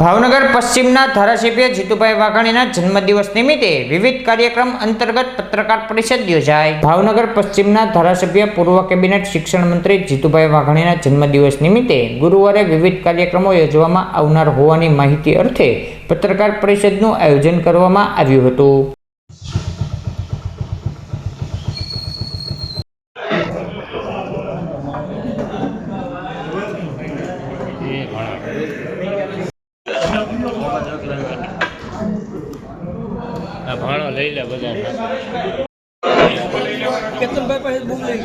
ભાવનગર પશ્ચિમના ધારાસભ્ય જીતુભાઈ વાઘાણીના જન્મદિવસ નિમિત્તે વિવિધ કાર્યક્રમ અંતર્ગત પત્રકાર પરિષદ યોજાઈ ભાવનગર પશ્ચિમના ધારાસભ્ય પૂર્વ કેબિનેટ શિક્ષણ મંત્રી જીતુભાઈ વાઘાણીના જન્મદિવસ નિમિત્તે ગુરુવારે વિવિધ કાર્યક્રમો યોજવામાં આવનાર હોવાની માહિતી અર્થે પત્રકાર પરિષદનું આયોજન કરવામાં આવ્યું હતું આ ભાણો લઈ લે બધા. કેતનભાઈ પાસે બૂમ લઈ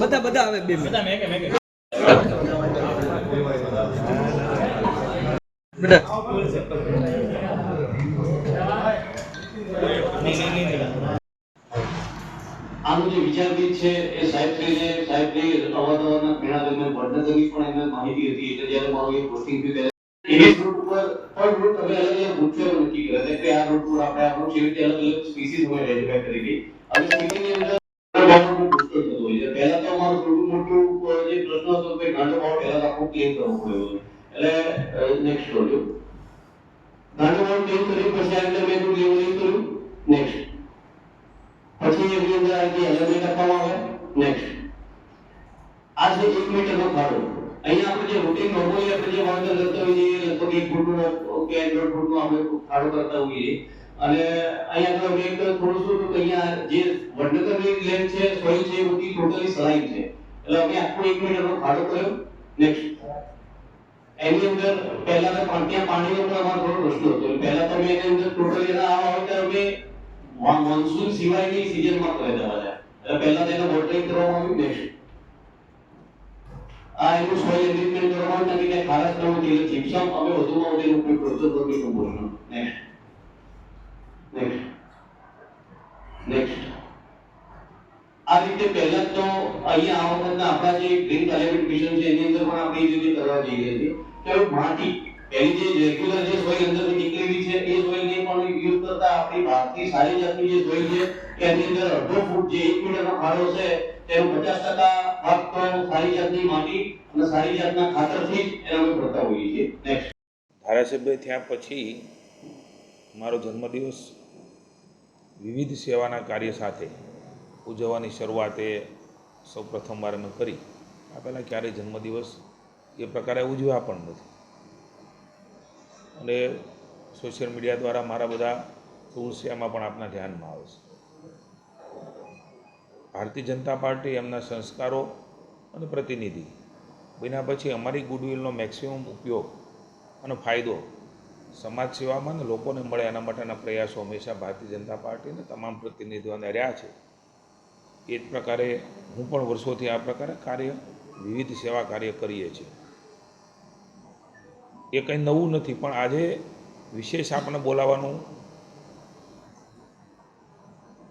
બધા બધા આવે બે બેટા. આનો જે છે એ સાહેબની અવારનવારના મેળા દરમિયાન વડનગરની પણ એમને માહિતી હતી એટલે જ્યારે મારું એક પોસ્ટિંગ થયું ત્યારે એ પર રૂટ અમે અલગ અલગ વૃક્ષો નક્કી કર્યા છે? કે આ રૂટ પર આપણે આ વૃક્ષ રીતે અલગ અલગ સ્પીસીસ હોય આઈડેન્ટિફાઈ કરી ગઈ અને સ્પીસીની અંદર બહુ પુષ્કળ થતો હોય છે. પહેલા તો અમારું થોડું મોટું જે પ્રશ્ન હતો કે ગાંડો ભાવ પહેલા તો આખું કરવો પડ્યો એટલે નેક્સ્ટ જોજો ગાંડો ભાવ પછી આ લેવલિંગ કર્યું. નેક્સ્ટ પછી એની અંદર આપવામાં આવે. નેક્સ્ટ આ એક મીટરનો ખાડો. અહીંયા આપણે જે રૂટીન નોર્મલી આપણે જે વાંચન કરતા હોઈએ લગભગ એક ફૂટનો કે દોઢ ફૂટનો આપણે ખાડો કરતા હોઈએ. અને અહીંયા અમે એક થોડું શું કે અહીંયા જે વડનગરની લેન છે સોઈલ છે, એ ટોટલી સલાઈન છે. એટલે અમે આખો એક મીટરનો ખાડો કર્યો. નેક્સ્ટ એની અંદર પહેલા તો ત્યાં પાણીનો પણ અમારો થોડો પ્રશ્ન હતો. પહેલા તો અમે એની અંદર ટોટલી એના આવા હોય ત્યારે અમે મોનસૂન સિવાયની સિઝનમાં કરે હતા. એટલે પહેલા તો એને વોટરિંગ કરવામાં આવ્યું. નેક્સ્ટ આ એનું સોઇલ એન્રિચમેન્ટ કરવામાં આવ્યું કે ખારાશ ન હતી એટલે જીપ્સમ અમે વધુમાં વધુ એનો ઉપયોગ કરતો વર્મી કમ્પોસ્ટનો નેક્સ્ટ નેક્સ્ટ નેક્સ્ટ આ રીતે પહેલા તો અહીંયા આ વખતના આપણા જે ગ્રીન ક્લાઇમેટ મિશન છે એની અંદર પણ આપણે એ રીતે કરવા જઈ રહ્યા છીએ કે હવે માટી એની જે રેગ્યુલર જે સોઇલ અંદરથી નીકળેલી છે એ સોઇલને પણ યુઝ કરતા આપણી બહારથી સારી જાતની જે સોઇલ છે કે એની અંદર અડધો ફૂટ જે એક મીટરનો ખાડો છે તેનો પચાસ ટકા અમે ધારાસભ્ય થયા પછી મારો જન્મદિવસ વિવિધ સેવાના કાર્ય સાથે ઉજવવાની શરૂઆત એ સૌ પ્રથમવાર મેં કરી. આ પહેલાં ક્યારેય જન્મદિવસ એ પ્રકારે ઉજવ્યા પણ નથી. અને સોશિયલ મીડિયા દ્વારા મારા બધા એમાં પણ આપના ધ્યાનમાં આવે છે. ભારતીય જનતા પાર્ટી એમના સંસ્કારો અને પ્રતિનિધિ. બન્યા પછી અમારી ગુડવિલનો મેક્સિમમ ઉપયોગ અને ફાયદો સમાજ સેવામાં અને લોકોને મળે એના માટેના પ્રયાસો હંમેશા ભારતીય જનતા પાર્ટીને તમામ પ્રતિનિધિઓને રહ્યા છે. એ જ પ્રકારે હું પણ વર્ષોથી આ પ્રકારે કાર્ય, વિવિધ સેવા કાર્ય કરીએ છીએ. એ કંઈ નવું નથી, પણ આજે વિશેષ આપણે બોલાવવાનું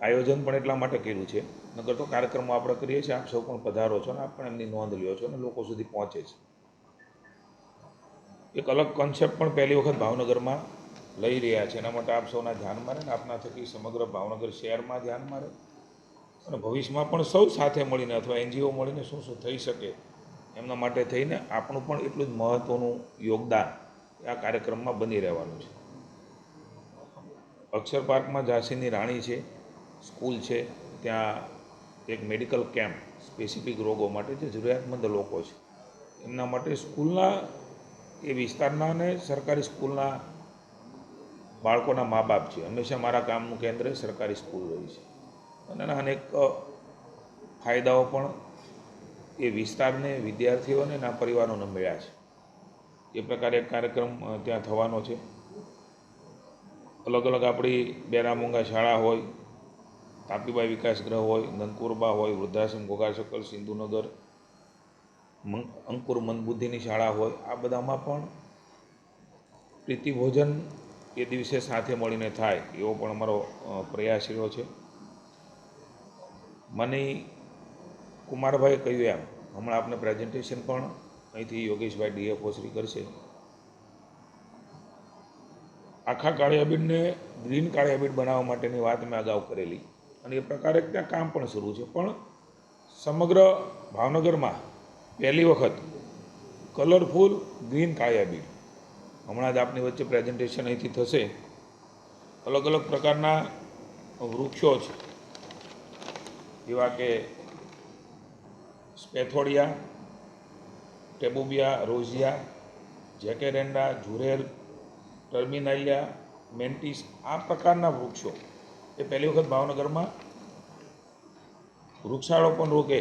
આયોજન પણ એટલા માટે કર્યું છે. નકર તો કાર્યક્રમો આપણે કરીએ છીએ, આપ સૌ પણ પધારો છો અને આપ પણ એમની નોંધ લ્યો છો અને લોકો સુધી પહોંચે છે. એક અલગ કોન્સેપ્ટ પણ પહેલી વખત ભાવનગરમાં લઈ રહ્યા છે. એના માટે આપ સૌના ધ્યાનમાં રહે ને આપના થકી સમગ્ર ભાવનગર શહેરમાં ધ્યાનમાં રહે અને ભવિષ્યમાં પણ સૌ સાથે મળીને અથવા એનજીઓ મળીને શું શું થઈ શકે એમના માટે થઈને આપણું પણ એટલું જ મહત્ત્વનું યોગદાન આ કાર્યક્રમમાં બની રહેવાનું છે. અક્ષર પાર્કમાં ઝાંસીની રાણી છે. સ્કૂલ છે, ત્યાં એક મેડિકલ કેમ્પ સ્પેસિફિક રોગો માટે જે જરૂરિયાતમંદ લોકો છે. એમના માટે સ્કૂલના એ વિસ્તારના અને સરકારી સ્કૂલના બાળકોના મા બાપ છે. હંમેશા મારા કામનું કેન્દ્ર સરકારી સ્કૂલ રહી છે. અને અનેક ફાયદાઓ પણ એ વિસ્તારને વિદ્યાર્થીઓને એના પરિવારોને મળ્યા છે. એ પ્રકારે એક કાર્યક્રમ ત્યાં થવાનો છે. અલગ અલગ આપણી બેરામુંગા શાળા હોય તાપીબાઈ વિકાસ ગ્રહ હોય નંકુરબા હોય, વૃદ્ધાશ્રમ ઘોઘા સિંધુનગર અંકુર મંદબુદ્ધિની શાળા હોય, આ બધામાં પણ પ્રીતિભોજન એ દિવસે સાથે મળીને થાય એવો પણ અમારો પ્રયાસ રહ્યો છે. મને કુમારભાઈએ કહ્યું એમ, હમણાં આપણે પ્રેઝન્ટેશન પણ અહીંથી યોગેશભાઈ ડીએફઓ શ્રી કરશે. આખા કાળિયાબીડને ગ્રીન કાળિયાબીડ બનાવવા માટેની વાત મેં અગાઉ કરેલી. અને એ પ્રકારે ત્યાં કામ પણ શરૂ છે. પણ સમગ્ર ભાવનગરમાં પહેલી વખત કલરફુલ ગ્રીન કાળિયા બીડ હમણાં જ આપની વચ્ચે પ્રેઝન્ટેશન અહીંથી થશે. અલગ અલગ પ્રકારના વૃક્ષો છે. જેવા કે સ્પેથોડિયા, ટેબુબિયા, રોઝિયા જેકેરેન્ડા ઝુરેર, ટર્મિનાલિયા, મેન્ટિસ આ પ્રકારના વૃક્ષો એ પહેલી વખત ભાવનગરમાં વૃક્ષારોપણ રોકે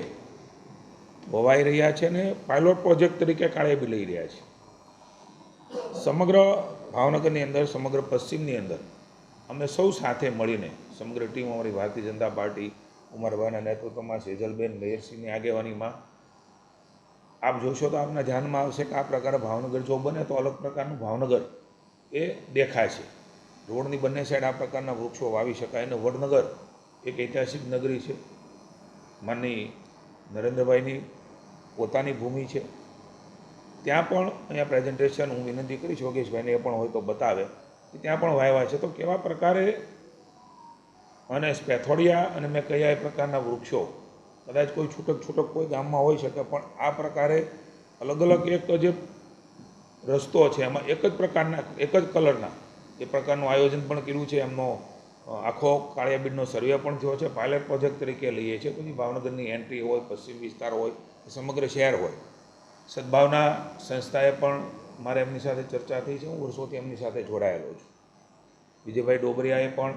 વવાઈ રહ્યા છે અને પાયલોટ પ્રોજેક્ટ તરીકે કાળે બી લઈ રહ્યા છે. સમગ્ર ભાવનગરની અંદર, સમગ્ર પશ્ચિમની અંદર અમે સૌ સાથે મળીને, સમગ્ર ટીમ અમારી ભારતીય જનતા પાર્ટી ઉમરભાઈના નેતૃત્વમાં, સેજલબેન મેયરસિંહની આગેવાનીમાં. આપ જોશો તો આપના ધ્યાનમાં આવશે કે આ પ્રકારે ભાવનગર જો બને તો અલગ પ્રકારનું ભાવનગર એ દેખાય છે. રોડની બંને સાઈડ આ પ્રકારના વૃક્ષો વાવી શકાય અને વડનગર એક ઐતિહાસિક નગરી છે. માનની નરેન્દ્રભાઈની પોતાની ભૂમિ છે. ત્યાં પણ અહીંયા પ્રેઝન્ટેશન હું વિનંતી કરીશ, યોગેશભાઈને એ પણ હોય તો બતાવે. કે ત્યાં પણ વાવ્યા છે. તો કેવા પ્રકારે? અને સ્પેથોડિયા અને મેં કયા એ પ્રકારના વૃક્ષો? કદાચ કોઈ છૂટક છૂટક કોઈ ગામમાં હોઈ શકે, પણ આ પ્રકારે અલગ અલગ એક જે રસ્તો છે, એમાં એક જ પ્રકારના, એક જ કલરના એ પ્રકારનું આયોજન પણ કર્યું છે. એમનો આખો કાળિયાબીડનો સર્વે પણ થયો છે. પાયલટ પ્રોજેક્ટ તરીકે લઈએ છીએ. પછી ભાવનગરની એન્ટ્રી હોય, પશ્ચિમ વિસ્તાર હોય, સમગ્ર શહેર હોય. સદભાવના સંસ્થાએ પણ મારે એમની સાથે ચર્ચા થઈ છે. હું વર્ષોથી એમની સાથે જોડાયેલો છું. વિજયભાઈ ડોબરિયાએ પણ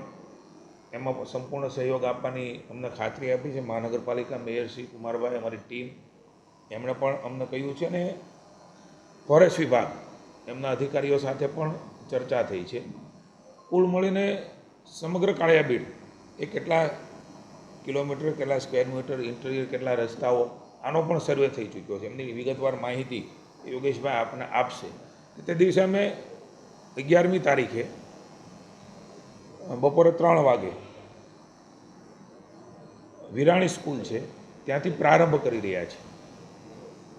એમાં સંપૂર્ણ સહયોગ આપવાની અમને ખાતરી આપી છે. મહાનગરપાલિકા મેયર શ્રી કુમારભાઈ, અમારી ટીમ, એમણે પણ અમને કહ્યું છે. ને ફોરેસ્ટ વિભાગ એમના અધિકારીઓ સાથે પણ ચર્ચા થઈ છે. કુલ મળીને સમગ્ર કાળિયાબીડ એ કેટલા કિલોમીટર, કેટલા સ્ક્વેર મીટર, ઇન્ટિરિયર કેટલા રસ્તાઓ, આનો પણ સર્વે થઈ ચૂક્યો છે. એમની વિગતવાર માહિતી યોગેશભાઈ આપને આપશે. તે દિવસે અમે અગિયારમી તારીખે બપોરે ત્રણ વાગે વિરાણી સ્કૂલ છે, ત્યાંથી પ્રારંભ કરી રહ્યા છે.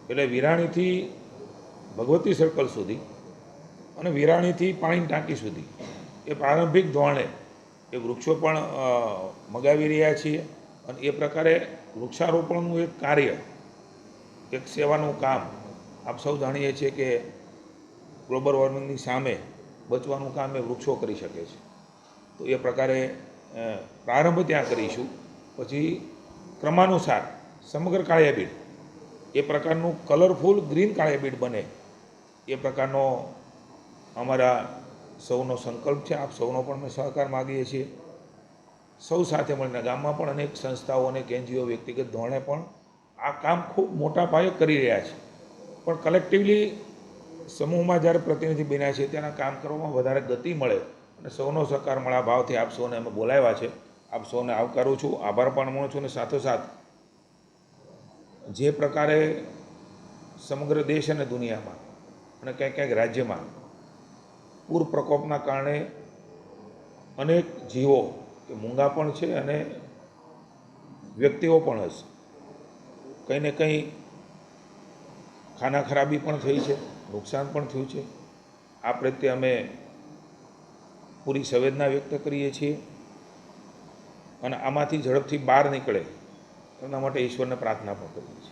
એટલે વિરાણીથી ભગવતી સર્કલ સુધી અને વિરાણીથી પાણીની ટાંકી સુધી. એ પ્રારંભિક ધોરણે એ વૃક્ષો પણ મગાવી રહ્યા છીએ અને એ પ્રકારે વૃક્ષારોપણનું એક કાર્ય, એક સેવાનું કામ આપ સૌ જાણીએ છીએ કે ગ્લોબલ વોર્મિંગની સામે બચવાનું કામ એ વૃક્ષો કરી શકે છે. તો એ પ્રકારે પ્રારંભ ત્યાં કરીશું. પછી ક્રમાનુસાર સમગ્ર કાળિયાબીડ, એ પ્રકારનું કલરફુલ ગ્રીન કાળિયાબીડ બને એ પ્રકારનો અમારા સૌનો સંકલ્પ છે, આપ સૌનો પણ અમે સહકાર માગીએ છીએ. સૌ સાથે મળીને, ગામમાં પણ અનેક સંસ્થાઓ, અનેક એનજીઓ વ્યક્તિગત ધોરણે પણ આ કામ ખૂબ મોટા પાયે કરી રહ્યા છે. પણ કલેક્ટિવલી સમૂહમાં જ્યારે પ્રતિનિધિ બન્યા છે ત્યાંના કામ કરવામાં વધારે ગતિ મળે અને સૌનો સહકાર મળ્યા ભાવથી આપ સૌને અમે બોલાવ્યા છે. આપ સૌને આવકારું છું, આભાર પણ માનું છું અને સાથોસાથ જે પ્રકારે સમગ્ર દેશ અને દુનિયામાં અને ક્યાંક ક્યાંક રાજ્યમાં પૂર પ્રકોપના કારણે અનેક જીવો, કે મૂંગા પણ છે અને વ્યક્તિઓ પણ હશે. કંઈ ને કંઈ ખાના ખરાબી પણ થઈ છે, નુકસાન પણ થયું છે. આ પ્રત્યે અમે પૂરી સંવેદના વ્યક્ત કરીએ છીએ અને આમાંથી ઝડપથી બહાર નીકળે એના માટે ઈશ્વરને પ્રાર્થના પણ કરીએ છીએ.